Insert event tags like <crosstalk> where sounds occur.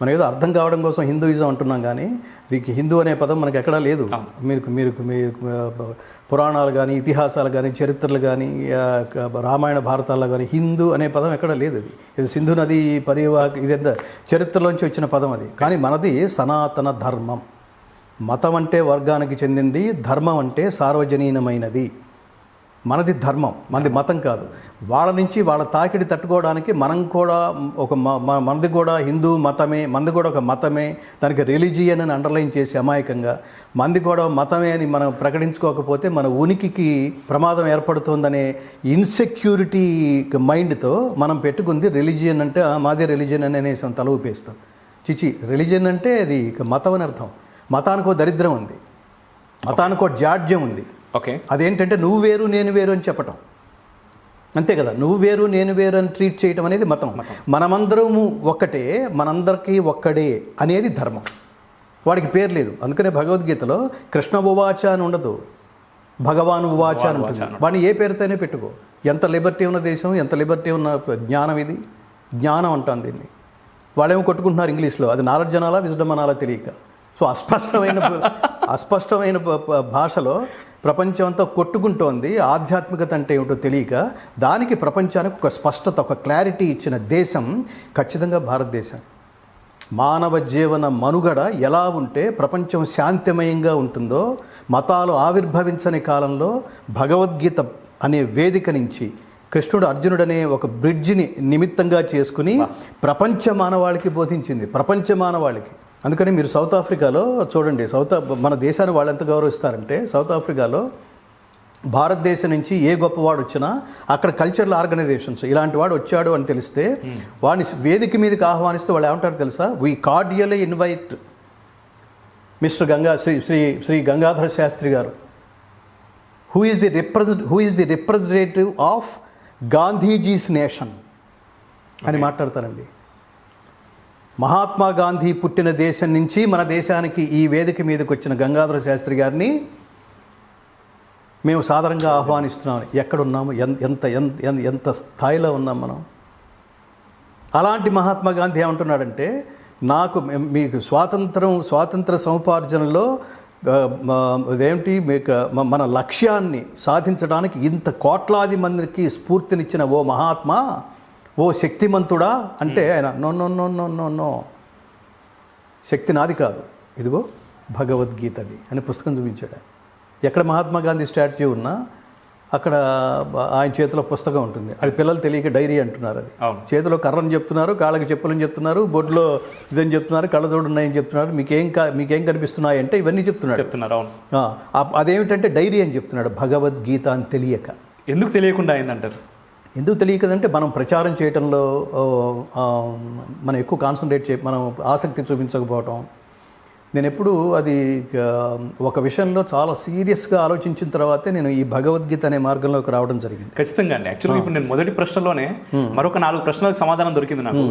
మనం ఏదో అర్థం కావడం కోసం హిందూయిజం అంటున్నాం కానీ దీనికి హిందూ అనే పదం మనకి ఎక్కడా లేదు. మీరు మీరు మీరు పురాణాలు కానీ ఇతిహాసాలు కానీ చరిత్రలు కానీ రామాయణ భారతాల్లో కానీ హిందూ అనే పదం ఎక్కడా లేదు అది. ఇది సింధు నది పరివాహక ఇది ఎంత చరిత్రలోంచి వచ్చిన పదం అది. కానీ మనది సనాతన ధర్మం. మతం అంటే వర్గానికి చెందింది ధర్మం అంటే సార్వజనీనమైనది. మనది ధర్మం మనది మతం కాదు. వాళ్ళ నుంచి వాళ్ళ తాకిడి తట్టుకోవడానికి మనం కూడా ఒక మ- మ- మనది కూడా హిందూ మతమే మనది కూడా ఒక మతమే దానికి రిలీజియన్ అని అండర్లైన్ చేసి అమాయకంగా మంది కూడా మతమే అని మనం ప్రకటించుకోకపోతే మన ఉనికికి ప్రమాదం ఏర్పడుతుందనే ఇన్సెక్యూరిటీ మైండ్తో మనం పెట్టుకుంది రిలీజియన్ అంటే మాదే రిలీజియన్ అని అనేసి తల ఊపేస్తాం చిచి రిలీజియన్ అంటే అది మతం అని అర్థం. మతానికో దరిద్రం ఉంది. మతానికి ఒక జాడ్యం ఉంది. ఓకే. అదేంటంటే నువ్వు వేరు నేను వేరు అని చెప్పటం. అంతే కదా? నువ్వు వేరు నేను వేరు అని ట్రీట్ చేయటం అనేది మతం. మనమందరము ఒక్కటే మనందరికీ ఒక్కడే అనేది ధర్మం. వాడికి పేరు లేదు. అందుకనే భగవద్గీతలో కృష్ణ ఉవాచ అని ఉండదు. భగవాన్ ఉవాచ అని ఉంటుంది. వాడిని ఏ పేరుతోనే పెట్టుకో. ఎంత లిబర్టీ ఉన్న దేశం ఎంత లిబర్టీ ఉన్న జ్ఞానం ఇది? జ్ఞానం అంటాం దీన్ని. వాళ్ళేమో కొట్టుకుంటున్నారు ఇంగ్లీష్లో. అది నాలెడ్జ్ అనాలా విజ్డమ్ అనాలా తెలియక. సో అస్పష్టమైన <laughs> అస్పష్టమైన భాషలో ప్రపంచం అంతా కొట్టుకుంటోంది. ఆధ్యాత్మికత అంటే ఏమిటో తెలియక దానికి ప్రపంచానికి ఒక స్పష్టత ఒక క్లారిటీ ఇచ్చిన దేశం ఖచ్చితంగా భారతదేశం. మానవ జీవన మనుగడ ఎలా ఉంటే ప్రపంచం శాంతిమయంగా ఉంటుందో మతాలు ఆవిర్భవించని కాలంలో భగవద్గీత అనే వేదిక నుంచి కృష్ణుడు అర్జునుడు అనే ఒక బ్రిడ్జిని నిమిత్తంగా చేసుకుని ప్రపంచ మానవాళికి బోధించింది. ప్రపంచ మానవాళికి. అందుకని మీరు సౌత్ ఆఫ్రికాలో చూడండి సౌత్ మన దేశాన్ని వాళ్ళు ఎంత గౌరవిస్తారంటే సౌత్ ఆఫ్రికాలో భారతదేశం నుంచి ఏ గొప్పవాడు వచ్చినా అక్కడ కల్చరల్ ఆర్గనైజేషన్స్ ఇలాంటి వాడు వచ్చాడు అని తెలిస్తే వాడిని వేదిక మీదకి ఆహ్వానిస్తే వాళ్ళు ఏమంటారు తెలుసా? We cordially invite mister Ganga Sri Sri Sri Gangadhara Sastri garu. Who is the represent who is the representative of Gandhiji's nation అని మాట్లాడతారండి. మహాత్మా గాంధీ పుట్టిన దేశం నుంచి మన దేశానికి ఈ వేదిక మీదకి వచ్చిన గంగాధర శాస్త్రి గారిని మేము సాధారణంగా ఆహ్వానిస్తున్నాం. ఎక్కడున్నాము? ఎన్- ఎంత ఎంత ఎంత- స్థాయిలో ఉన్నాం మనం? అలాంటి మహాత్మా గాంధీ ఏమంటున్నాడంటే నాకు మీకు స్వాతంత్రం స్వాతంత్ర సముపార్జనలో అదేమిటి మీకు మన లక్ష్యాన్ని సాధించడానికి ఇంత కోట్లాది మందికి స్ఫూర్తినిచ్చిన ఓ మహాత్మా ఓ శక్తిమంతుడా అంటే ఆయన no no no no no no. శక్తి నాది కాదు. ఇదిగో భగవద్గీతది అని పుస్తకం చూపించాడు. ఎక్కడ మహాత్మా గాంధీ స్టాట్యూ ఉన్నా అక్కడ ఆయన చేతిలో పుస్తకం ఉంటుంది. అది పిల్లలు తెలియక డైరీ అంటున్నారు అది. చేతిలో కర్రని చెప్తున్నారు కాళ్ళకి చెప్పులని చెప్తున్నారు బొడ్లో ఇదని చెప్తున్నారు కళ్ళజోడు ఉన్నాయని చెప్తున్నారు మీకేం కా మీకేం కనిపిస్తున్నాయి అంటే ఇవన్నీ చెప్తున్నాడు. చెప్తున్నారు అదేమిటంటే డైరీ అని చెప్తున్నాడు భగవద్గీత అని తెలియక. ఎందుకు తెలియకుండా అయిందంటారు? ఎందుకు తెలియకదంటే మనం ప్రచారం చేయటంలో మనం ఎక్కువ కాన్సన్ట్రేట్ చే మనం ఆసక్తి చూపించకపోవటం. నేను ఎప్పుడు అది ఒక విషయంలో చాలా సీరియస్గా ఆలోచించిన తర్వాతే నేను ఈ భగవద్గీత అనే మార్గంలోకి రావడం జరిగింది. ఖచ్చితంగా అండి. యాక్చువల్లీ ఇప్పుడు నేను మొదటి ప్రశ్నలోనే మరొక నాలుగు ప్రశ్నలకు సమాధానం దొరికింది నాకు.